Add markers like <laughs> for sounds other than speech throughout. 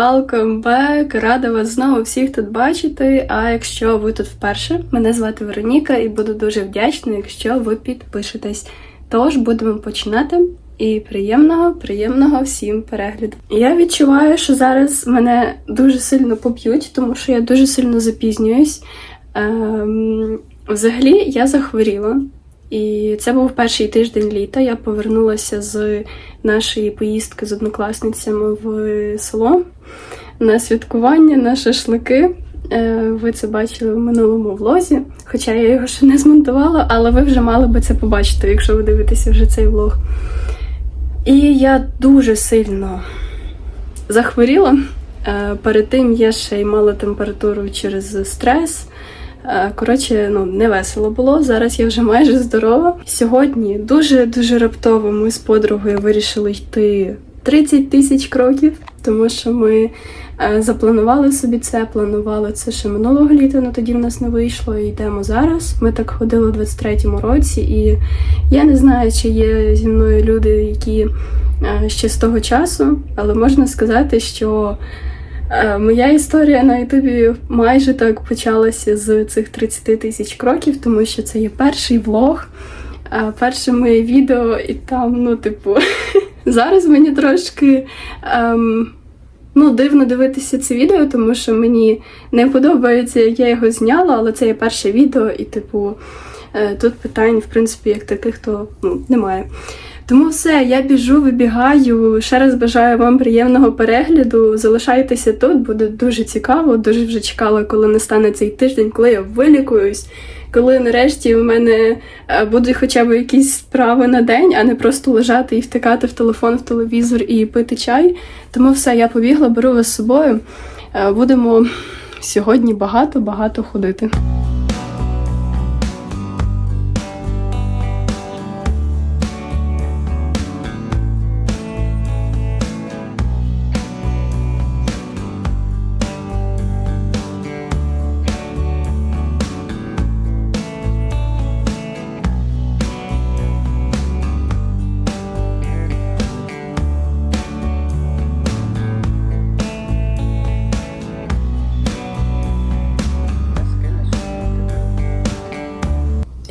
Welcome back! Рада вас знову всіх тут бачити. А якщо ви тут вперше, мене звати Вероніка і буду дуже вдячна, якщо ви підпишетесь. Тож будемо починати. І приємного, приємного всім перегляду. Я відчуваю, що зараз мене дуже сильно поб'ють, тому що я дуже сильно запізнююсь. Ем, взагалі, я захворіла. І це був перший тиждень літа. Я повернулася з нашої поїздки з однокласницями в село на святкування, на шашлики. Е, Ви це бачили в минулому влозі, хоча я його ще не змонтувала, але ви вже мали би це побачити, якщо ви дивитеся вже цей влог. І я дуже сильно захворіла. Е, Перед тим я ще й мала температуру через стрес. Е, Коротше, ну не весело було. Зараз я вже майже здорова. Сьогодні дуже дуже раптово ми з подругою вирішили йти 30 тисяч кроків, тому що ми е, запланували собі це, планували це ще минулого літа, але тоді в нас не вийшло. І йдемо зараз. Ми так ходили у 23-му році, і я не знаю, чи є зі мною люди, які е, ще з того часу, але можна сказати, що. Е, Моя історія на Ютубі майже так почалася з цих 30 тисяч кроків, тому що це є перший влог, е, перше моє відео, і там, ну, типу, <laughs> зараз мені трошки ем, ну, дивно дивитися це відео, тому що мені не подобається, як я його зняла, але це є перше відео, і, типу, е, тут питань, в принципі, як таких, то ну, немає. Тому все, я біжу, вибігаю. Ще раз бажаю вам приємного перегляду. Залишайтеся тут, буде дуже цікаво. Дуже вже чекала, коли настане цей тиждень, коли я вилікуюсь, коли нарешті в мене е, будуть хоча б якісь справи на день, а не просто лежати і втикати в телефон, в телевізор і пити чай. Тому все, я побігла, беру вас з собою. Е, Будемо сьогодні багато-багато ходити.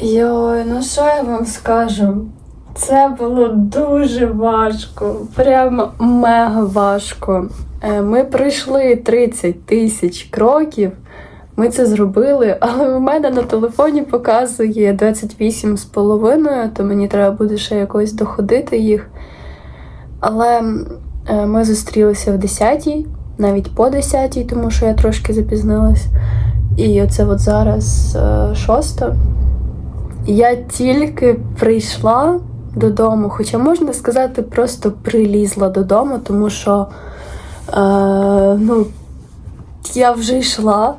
Йой, ну що я вам скажу? Це було дуже важко, прямо мега важко. Е, Ми пройшли 30 тисяч кроків. Ми це зробили, але у мене на телефоні показує 28 з половиною, то мені треба буде ще якось доходити їх. Але е, ми зустрілися в 10-й, навіть по 10-й, тому що я трошки запізнилась. І оце от зараз е, шоста. Я тільки прийшла додому, хоча можна сказати, просто прилізла додому, тому що е, ну, я вже йшла,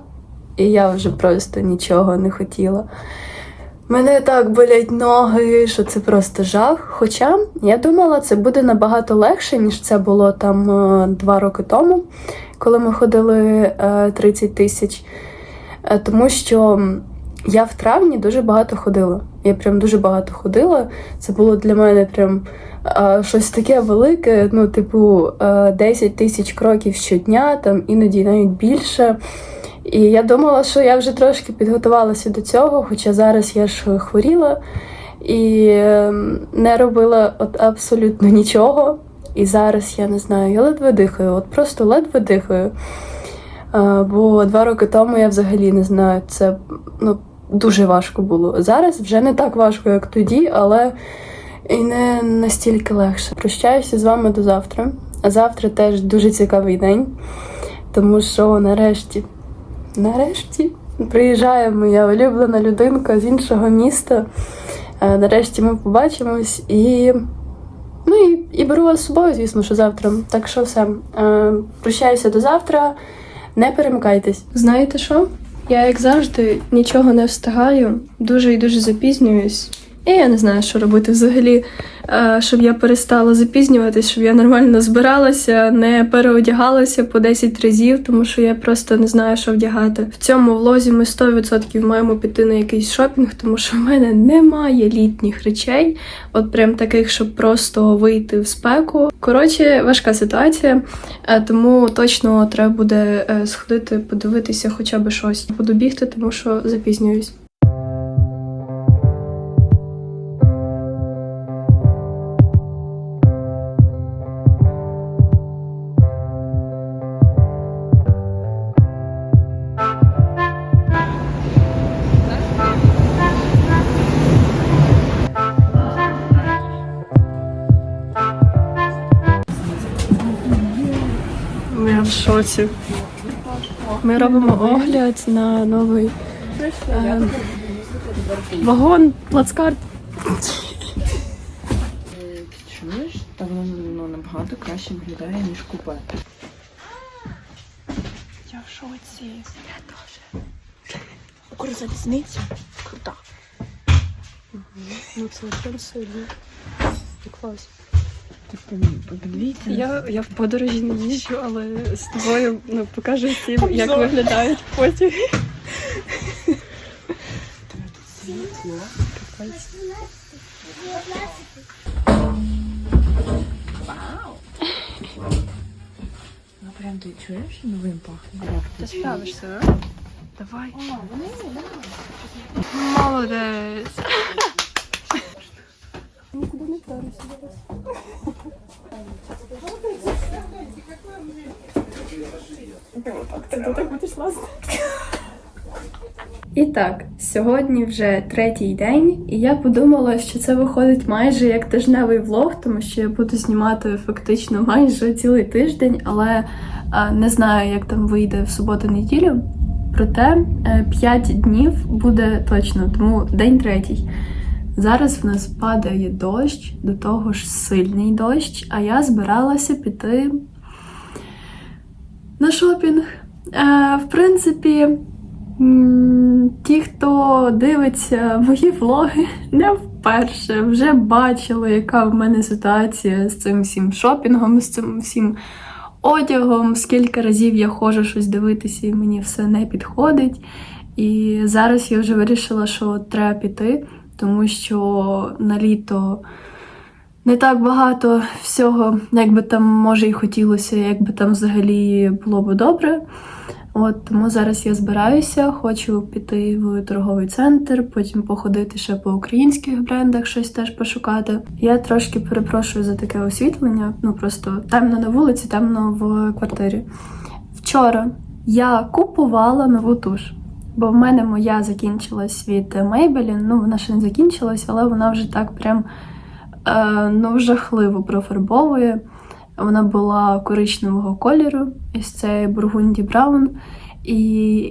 і я вже просто нічого не хотіла. Мене так болять ноги, що це просто жах. Хоча я думала, це буде набагато легше, ніж це було там е, два роки тому, коли ми ходили е, 30 тисяч. Е, Тому що я в травні дуже багато ходила. Я прям дуже багато ходила. Це було для мене прям а, щось таке велике. Ну, типу, а, 10 тисяч кроків щодня, там іноді навіть більше. І я думала, що я вже трошки підготувалася до цього, хоча зараз я ж хворіла і ем, не робила от абсолютно нічого. І зараз я не знаю, я ледве дихаю, от просто ледве дихаю. А, Бо два роки тому я взагалі не знаю, це ну, дуже важко було. Зараз вже не так важко, як тоді, але і не настільки легше. Прощаюся з вами до завтра. А завтра теж дуже цікавий день, тому що нарешті, нарешті приїжджає моя улюблена людинка з іншого міста. Е, Нарешті ми побачимось і. Ну і, і беру вас з собою, звісно, що завтра. Так що все. Е, Прощаюся до завтра. Не перемикайтесь. Знаєте що? Я, як завжди, нічого не встигаю, дуже і дуже запізнююсь. І я не знаю, що робити взагалі, е, щоб я перестала запізнюватись, щоб я нормально збиралася, не переодягалася по 10 разів, тому що я просто не знаю, що вдягати. В цьому влозі ми 100% маємо піти на якийсь шопінг, тому що в мене немає літніх речей, от прям таких, щоб просто вийти в спеку. Коротше, важка ситуація, е, тому точно треба буде е, сходити, подивитися хоча б щось. Буду бігти, тому що запізнююсь. Я в шоці. Ми робимо огляд на новий е, вагон, плацкарт. Чуєш? Та воно ну, набагато краще виглядає, ніж купе. Я в шоці. Я теж. Укрзалізниця? Крута. Ну це прям сильно. Клас. Типу, подивіться. Я, я в подорожі не їжджу, але з тобою ну, покажу всім, як виглядають світло. Вау! Ну прям ти чуєш новим пахне? Ти справишся, а? Давай. Молодець. Нікуди не вдарися зараз. Ти так будеш лазити? І так, сьогодні вже третій день, і я подумала, що це виходить майже як тижневий влог, тому що я буду знімати фактично майже цілий тиждень, але а, не знаю, як там вийде в суботу-неділю. Проте 5 днів буде точно, тому день третій. Зараз в нас падає дощ, до того ж сильний дощ, а я збиралася піти на шопінг. Е, в принципі, ті, хто дивиться мої влоги, <laughs> не вперше вже бачили, яка в мене ситуація з цим всім шопінгом, з цим всім одягом. Скільки разів я ходжу щось дивитися, і мені все не підходить. І зараз я вже вирішила, що треба піти, тому що на літо не так багато всього, як би там може і хотілося, як би там взагалі було б добре. От тому зараз я збираюся, хочу піти в торговий центр, потім походити ще по українських брендах, щось теж пошукати. Я трошки перепрошую за таке освітлення. Ну просто темно на вулиці, темно в квартирі. Вчора я купувала нову туш. Бо в мене моя закінчилась від Maybelline, ну вона ще не закінчилась, але вона вже так прям е, ну, жахливо профарбовує. Вона була коричневого кольору, ось це Бургунді Браун. І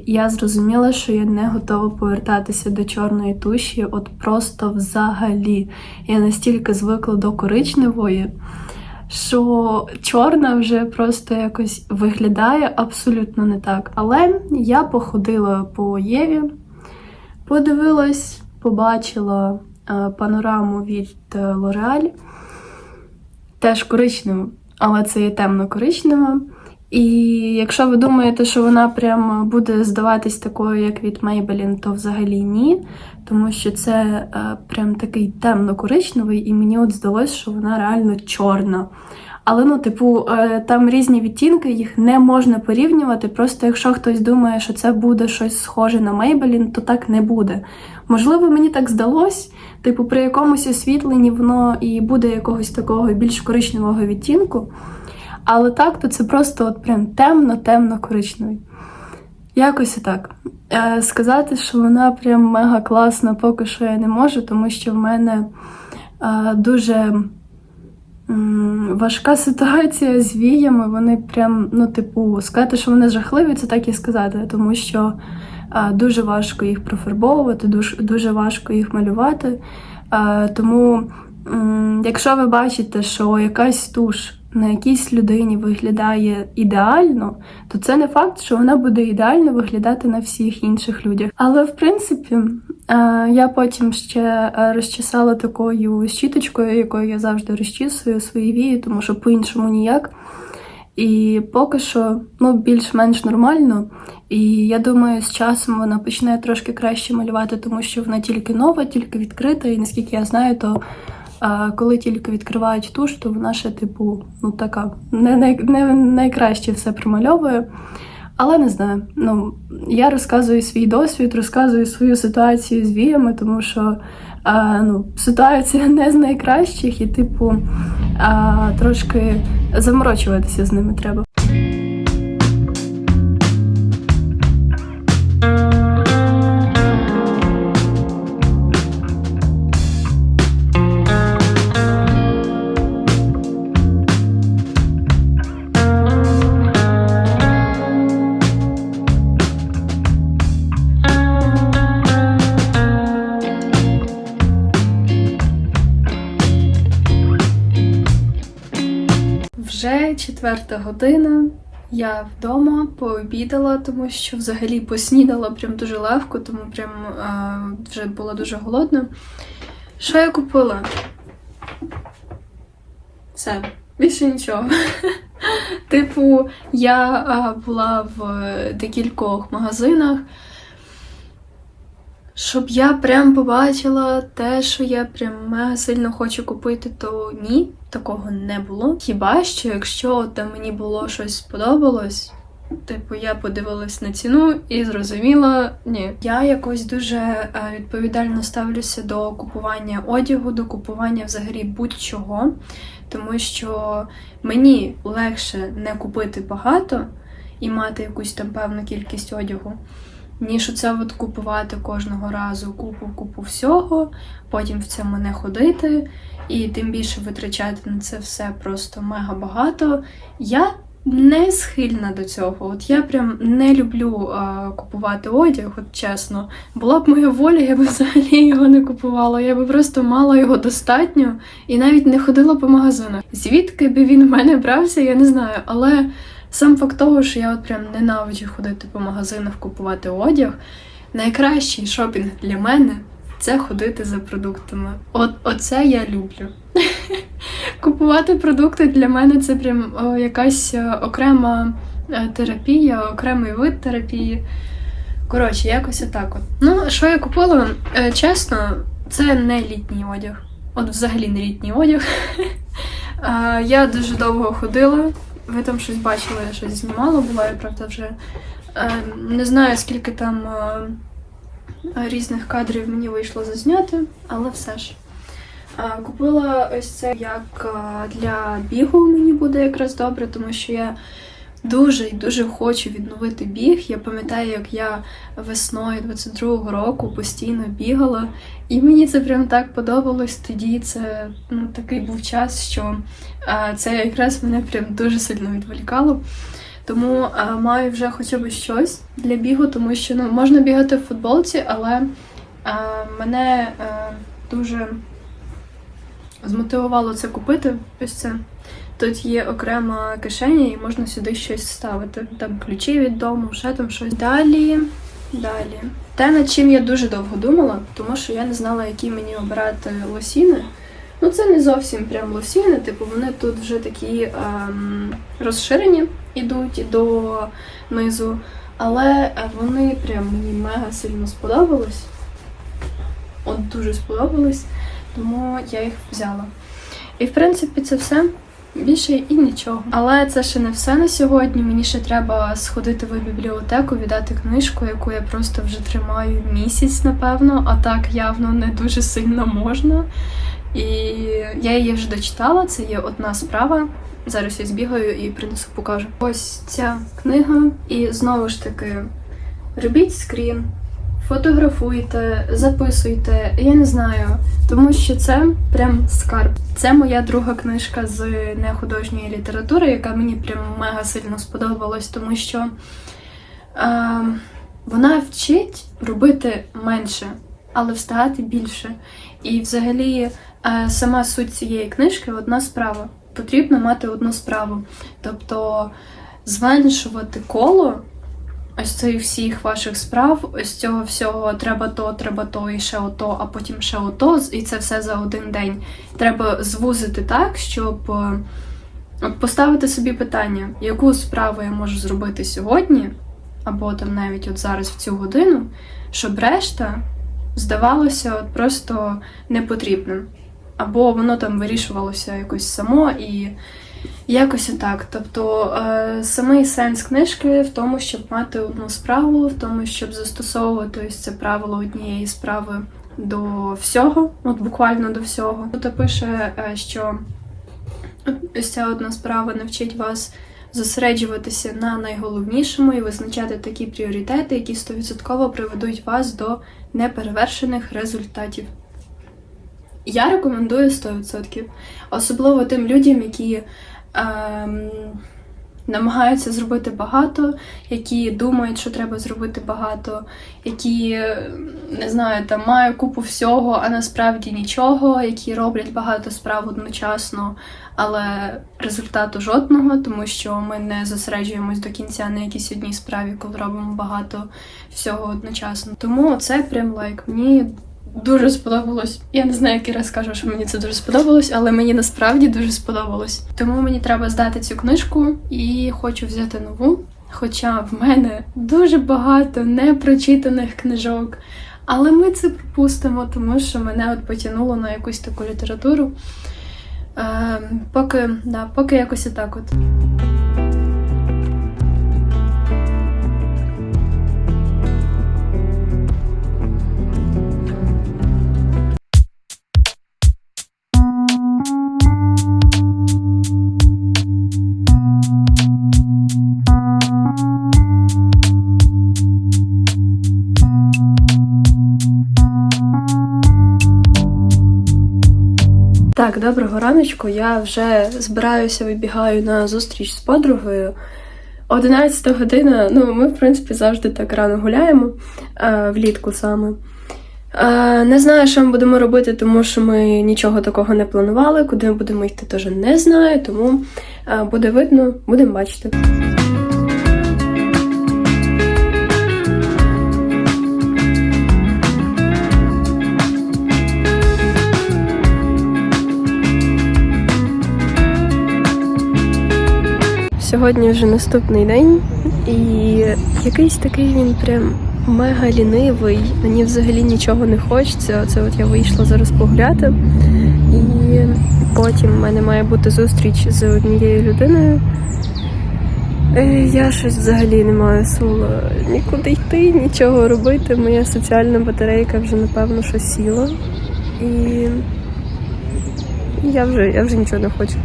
я зрозуміла, що я не готова повертатися до чорної туші, от просто взагалі. Я настільки звикла до коричневої, що чорна вже просто якось виглядає абсолютно не так. Але я походила по Єві, подивилась, побачила е, панораму від Лореаль. Теж коричневу, але це є темно-коричнева. І якщо ви думаєте, що вона прям буде здаватись такою, як від Maybelline, то взагалі ні. Тому що це е, прям такий темно-коричневий, і мені от здалось, що вона реально чорна. Але ну, типу, е, там різні відтінки, їх не можна порівнювати. Просто якщо хтось думає, що це буде щось схоже на Maybelline, то так не буде. Можливо, мені так здалось. Типу, при якомусь освітленні воно і буде якогось такого більш коричневого відтінку. Але так, то це просто от прям темно-темно коричневий. Якось і так. Е, сказати, що вона прям мега класна, поки що я не можу, тому що в мене е, дуже важка ситуація з віями. Вони прям, ну, типу, сказати, що вони жахливі, це так і сказати, тому що е, дуже важко їх профарбовувати, дуже, важко їх малювати. Тому, якщо ви бачите, що якась туш на якійсь людині виглядає ідеально, то це не факт, що вона буде ідеально виглядати на всіх інших людях. Але в принципі, е, я потім ще е, розчесала такою щіточкою, якою я завжди розчісую свої вії, тому що по-іншому ніяк. І поки що ну, більш-менш нормально. І я думаю, з часом вона почне трошки краще малювати, тому що вона тільки нова, тільки відкрита. І наскільки я знаю, то а, коли тільки відкривають туш, то вона ще, типу, ну така не, не, не найкраще все промальовує. Але не знаю. Ну, я розказую свій досвід, розказую свою ситуацію з віями, тому що а, ну, ситуація не з найкращих, і, типу, а, трошки заморочуватися з ними треба. Четверта година. Я вдома пообідала, тому що взагалі поснідала прям дуже легко, тому прям а, вже була дуже голодна. Що я купила? Все, більше нічого. <laughs> Типу, я а, була в декількох магазинах. Щоб я прям побачила те, що я прям мега сильно хочу купити, то ні, такого не було. Хіба що, якщо там мені було щось сподобалось, типу я подивилась на ціну і зрозуміла, ні. Я якось дуже е, відповідально ставлюся до купування одягу, до купування взагалі будь-чого, тому що мені легше не купити багато і мати якусь там певну кількість одягу ніж оце от купувати кожного разу купу купу всього, потім в цьому не ходити, і тим більше витрачати на це все просто мега багато. Я не схильна до цього. От я прям не люблю а, купувати одяг, от чесно. Була б моя воля, я б взагалі його не купувала. Я би просто мала його достатньо і навіть не ходила по магазинах. Звідки би він в мене брався, я не знаю, але. Сам факт того, що я от прям ненавиджу ходити по магазинах, купувати одяг. Найкращий шопінг для мене це ходити за продуктами. От оце я люблю. <laughs> Купувати продукти для мене це прям о, якась окрема е, терапія, окремий вид терапії. Коротше, якось отак от. Ну, що я купила? Е, Чесно, це не літній одяг. От взагалі не літній одяг. <laughs> Е, Я дуже довго ходила. Ви там щось бачили, я щось знімала, була я правда вже е, не знаю, скільки там е, різних кадрів мені вийшло зазняти, але все ж. Е, купила ось це як е, для бігу мені буде якраз добре, тому що я дуже і дуже хочу відновити біг. Я пам'ятаю, як я весною 22-го року постійно бігала, і мені це прям так подобалось. Тоді це ну, такий був час, що це якраз мене прям дуже сильно відволікало. Тому а, маю вже хоча б щось для бігу, тому що ну, можна бігати в футболці, але а, мене а, дуже змотивувало це купити. Ось це. Тут є окрема кишеня, і можна сюди щось ставити. Там ключі від дому, ще там щось. Далі, далі. Те, над чим я дуже довго думала, тому що я не знала, які мені обирати лосіни. Ну, це не зовсім прям лосіни, типу вони тут вже такі ем, розширені ідуть до низу, але е, вони прям мені мега сильно сподобались. От дуже сподобались, тому я їх взяла. І в принципі це все. Більше і нічого. Але це ще не все на сьогодні. Мені ще треба сходити в бібліотеку, віддати книжку, яку я просто вже тримаю місяць, напевно, а так явно не дуже сильно можна. І я її вже дочитала, це є одна справа. Зараз я збігаю і принесу покажу. Ось ця книга, і знову ж таки робіть скрін, фотографуйте, записуйте. Я не знаю, тому що це прям скарб. Це моя друга книжка з нехудожньої літератури, яка мені прям мега сильно сподобалась, тому що е, вона вчить робити менше, але встигати більше. І взагалі е, сама суть цієї книжки одна справа. потрібно мати одну справу. Тобто зменшувати коло ось цих всіх ваших справ, ось цього всього треба то, треба то, і ще ото, а потім ще ото, і це все за один день. Треба звузити так, щоб е, поставити собі питання, яку справу я можу зробити сьогодні, або там навіть от зараз в цю годину, щоб решта здавалося от просто непотрібним. Або воно там вирішувалося якось само і якось отак. Тобто е, самий сенс книжки в тому, щоб мати одну справу, в тому, щоб застосовувати ось це правило однієї справи до всього, от буквально до всього. Тут пише, е, що ось ця одна справа навчить вас зосереджуватися на найголовнішому і визначати такі пріоритети, які стовідсотково приведуть вас до неперевершених результатів. Я рекомендую 100%. Особливо тим людям, які намагаються зробити багато, які думають, що треба зробити багато, які, не знаю, там мають купу всього, а насправді нічого, які роблять багато справ одночасно, але результату жодного, тому що ми не зосереджуємось до кінця на якійсь одній справі, коли робимо багато всього одночасно. Тому це прям лайк. Мені дуже сподобалось. Я не знаю, який раз скажу, що мені це дуже сподобалось, але мені насправді дуже сподобалось. Тому мені треба здати цю книжку і хочу взяти нову. Хоча в мене дуже багато непрочитаних книжок. Але ми це пропустимо, тому що мене от потягнуло на якусь таку літературу. Е, поки, да, поки якось і так от. Доброго раночку. Я вже збираюся, вибігаю на зустріч з подругою. 11 година. Ну, ми, в принципі, завжди так рано гуляємо е, влітку саме. Е, не знаю, що ми будемо робити, тому що ми нічого такого не планували. Куди ми будемо йти, теж не знаю, тому е, буде видно, будемо бачити. Сьогодні вже наступний день, і якийсь такий він прям мега лінивий. Мені взагалі нічого не хочеться. Оце от я вийшла зараз погуляти, і потім в мене має бути зустріч з однією людиною. Е, Я щось взагалі не маю сил нікуди йти, нічого робити. Моя соціальна батарейка вже напевно що сіла. І я вже, я вже нічого не хочу.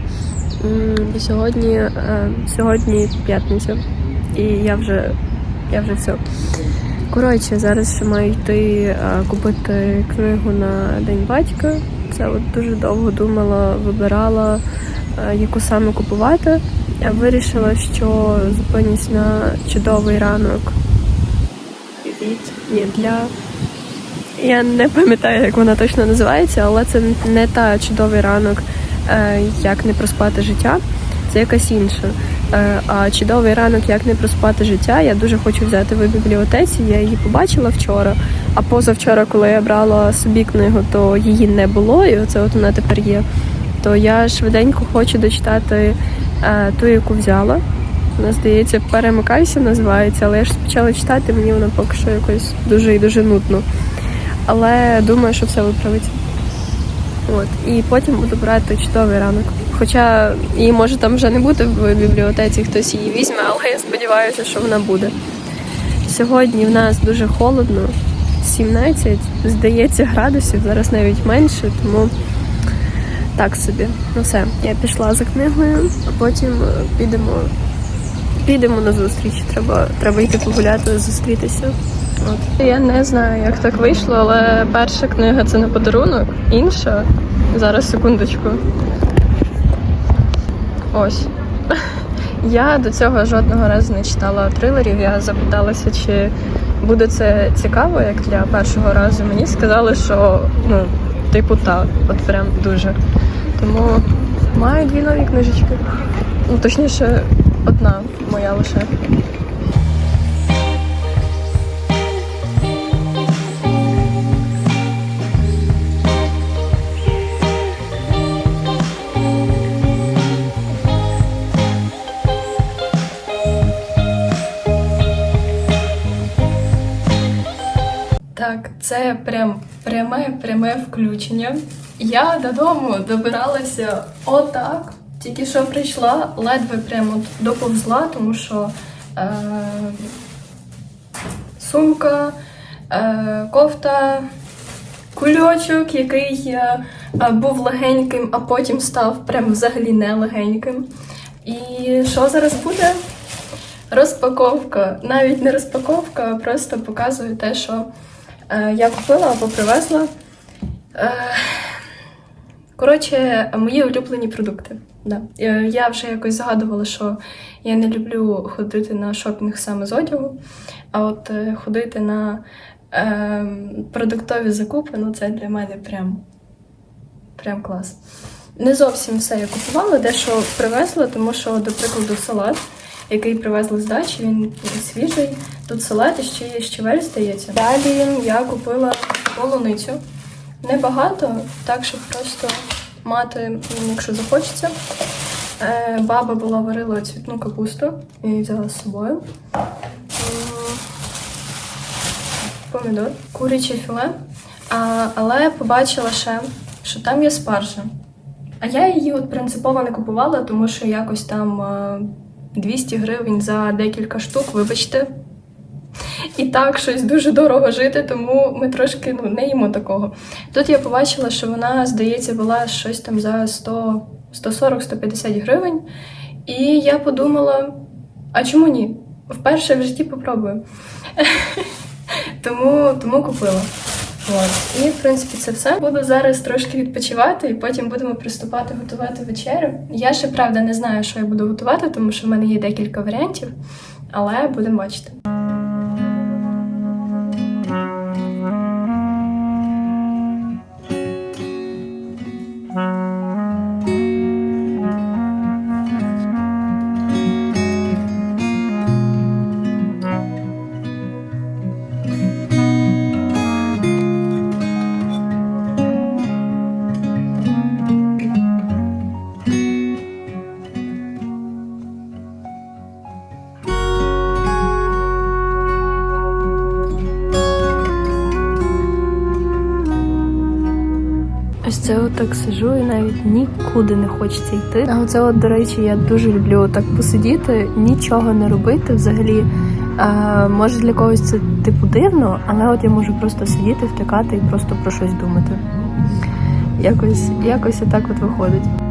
Сьогодні, е, сьогодні п'ятниця, і я вже, я вже все. Коротше, зараз маю йти е, купити книгу на День батька. Це от дуже довго думала, вибирала, е, яку саме купувати. Я вирішила, що зупинюсь на чудовий ранок ні, для. Я не пам'ятаю, як вона точно називається, але це не та чудовий ранок, як не проспати життя. Це якась інша. Е, А чудовий ранок, як не проспати життя, я дуже хочу взяти в бібліотеці. Я її побачила вчора. А позавчора, коли я брала собі книгу, то її не було, і оце от вона тепер є. То я швиденько хочу дочитати е, ту, яку взяла. Вона, здається, перемикайся називається, але я ж почала читати, мені вона поки що якось дуже і дуже нудно. Але думаю, що все виправиться. От. І потім буду брати чудовий ранок. Хоча її може там вже не бути в бібліотеці, хтось її візьме, <laughs> але я сподіваюся, що вона буде. Сьогодні в нас дуже холодно, 17, здається, градусів, зараз навіть менше, тому так собі. Ну все, я пішла за книгою, а потім е, підемо, підемо на зустріч. Треба, треба йти погуляти, зустрітися. От. Я не знаю, як так вийшло, але перша книга це не подарунок, інша. Зараз секундочку. Ось. <laughs> Я до цього жодного разу не читала трилерів. Я запиталася, чи буде це цікаво, як для першого разу. Мені сказали, що ну, типу так, от прям дуже. Тому Маю дві нові книжечки. Ну, точніше, одна моя лише. Це прям пряме пряме включення. Я додому добиралася отак. Тільки що прийшла, ледве прямо доповзла, тому що е, сумка, е, кофта, кульочок, який е, був легеньким, а потім став прям взагалі не легеньким. І що зараз буде? Розпаковка. Навіть не розпаковка, а просто показую те, що я купила або привезла. Е, коротше, мої улюблені продукти. Да. Е, Я вже якось згадувала, що я не люблю ходити на шопінг саме з одягу, а от е, ходити на е, продуктові закупи, ну це для мене прям, прям клас. Не зовсім все я купувала, дещо привезла, тому що, до прикладу, салат, який привезли з дачі, він свіжий. Тут салат і ще є щавель, здається. Далі я купила полуницю. Небагато, так, щоб просто мати, якщо захочеться. Е, Баба була варила цвітну капусту і її взяла з собою. Помідор, куряче філе. А, але побачила ще, що там є спаржа. А я її от принципово не купувала, тому що якось там е, 200 гривень за декілька штук, вибачте. І так щось дуже дорого жити, тому ми трошки ну, не їмо такого. Тут я побачила, що вона, здається, була щось там за 100, 140-150 гривень. І я подумала: а чому ні? Вперше в житті попробую. <laughs> тому, тому купила. От. І, в принципі, це все. Буду зараз трошки відпочивати, і потім будемо приступати готувати вечерю. Я ще правда не знаю, що я буду готувати, тому що в мене є декілька варіантів, але будемо бачити. Отак сижу і навіть нікуди не хочеться йти. А оце, от, до речі, я дуже люблю так посидіти, нічого не робити взагалі. А, може для когось це типу дивно, але от я можу просто сидіти, втикати і просто про щось думати. Якось, якось отак от виходить.